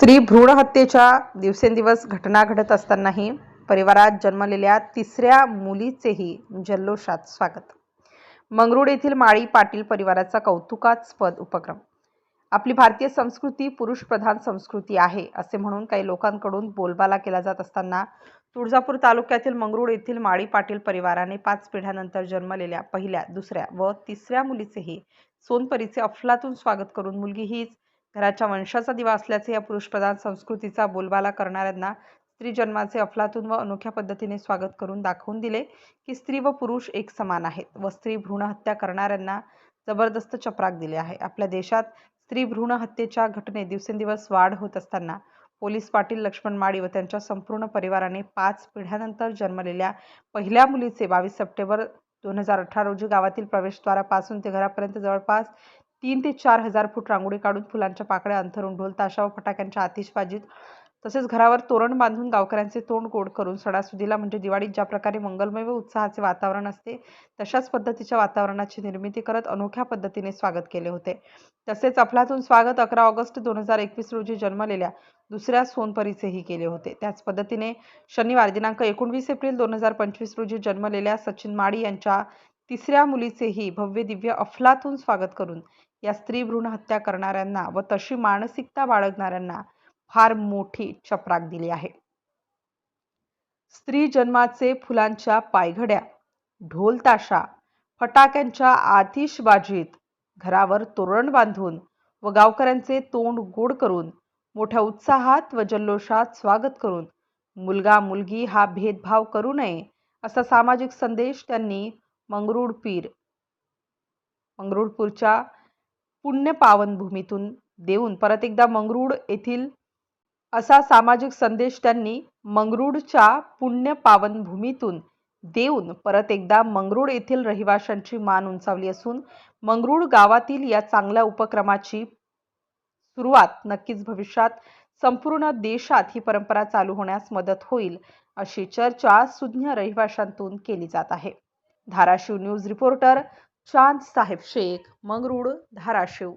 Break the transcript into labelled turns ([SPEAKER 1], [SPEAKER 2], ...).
[SPEAKER 1] स्त्री भ्रूण हत्येच्या दिवसेंदिवस घटना घडत असतानाही परिवारात जन्मलेल्या तिसऱ्या मुलीचेही जल्लोषात स्वागत. मंगरुळ येथील माळी पाटील परिवाराचा कौतुकास्पद उपक्रम. आपली भारतीय संस्कृती पुरुषप्रधान संस्कृती आहे असे म्हणून काही लोकांकडून बोलबाला केला जात असताना तुळजापूर तालुक्यातील मंगरुळ येथील माळी पाटील परिवाराने पाच पिढ्यानंतर जन्मलेल्या पहिल्या दुसऱ्या व तिसऱ्या मुलीचेही सोनपरीचे अफलातून स्वागत करून मुलगी हीच घराच्या वंशाचा दिवा असल्याचे या पुरुषप्रधान संस्कृतीचा बोलबाला करणाऱ्यांना स्त्री जन्माचे अफलातून व अनोख्या पद्धतीने स्वागत करून दाखवून दिले की स्त्री व पुरुष एक समान आहेत व स्त्री भ्रूण हत्या करणाऱ्यांना जबरदस्त चपराक दिले आहे. आपल्या देशात स्त्री भ्रूण हत्येच्या घटनेत दिवसेंदिवस वाढ होत असताना पोलीस पाटील लक्ष्मण माळी व त्यांच्या संपूर्ण परिवाराने पाच पिढ्यानंतर जन्मलेल्या पहिल्या मुलीचे बावीस सप्टेंबर दोन हजार अठरा रोजी गावातील प्रवेशद्वारापासून ते घरापर्यंत जवळपास तीन ते चार हजार फूट रांगोळी काढून फुलांच्या पाकळ्या अंथरून ढोल ताशा व फटाक्यांच्या आतिषबाजीत तसेच घरावर तोरण बांधून गावकऱ्यांचे तोंड गोड करून सणासुदीला म्हणजे दिवाळीत ज्या प्रकारे मंगलमय व उत्साहाचे वातावरण असते तशाच पद्धतीच्या वातावरणाची निर्मिती करत अनोख्या पद्धतीने स्वागत केले होते. तसेच अफलातून स्वागत अकरा ऑगस्ट दोन हजार एकवीस रोजी जन्मलेल्या दुसऱ्या सोनपरीचेही केले होते. त्याच पद्धतीने शनिवार दिनांक एकोणवीस एप्रिल दोन हजार पंचवीस रोजी जन्मलेल्या सचिन माळी यांच्या तिसऱ्या मुलीचेही भव्य दिव्य अफलातून स्वागत करून या स्त्री भ्रूण हत्या करणाऱ्यांना व तशी मानसिकता बाळगणाऱ्यांना फार मोठी चपराक दिली आहे. स्त्री जन्माचे फुलांच्या पायघड्या ढोल ताशा फटाक्यांच्या आतिषबाजीत घरावर तोरण बांधून व गावकऱ्यांचे तोंड गोड करून मोठ्या उत्साहात व जल्लोषात स्वागत करून मुलगा मुलगी हा भेदभाव करू नये असा सामाजिक संदेश त्यांनी मंगरुळ पीर मंगरुळपूरच्या पुण्य पावन भूमीतून देऊन परत एकदा मंगरूड येथील असा सामाजिक संदेश त्यांनी मंगरूडच्या पुण्य पावन भूमीतून देऊन परत एकदा मंगरूड येथील रहिवाशांची मान उंचावली असून मंगरूड गावातील या चांगल्या उपक्रमाची सुरुवात नक्कीच भविष्यात संपूर्ण देशात ही परंपरा चालू होण्यास मदत होईल अशी चर्चा सुज्ञ रहिवाशांतून केली जात आहे. Dharashiv news reporter Chand Saheb Shaikh Mangrul Dharashiv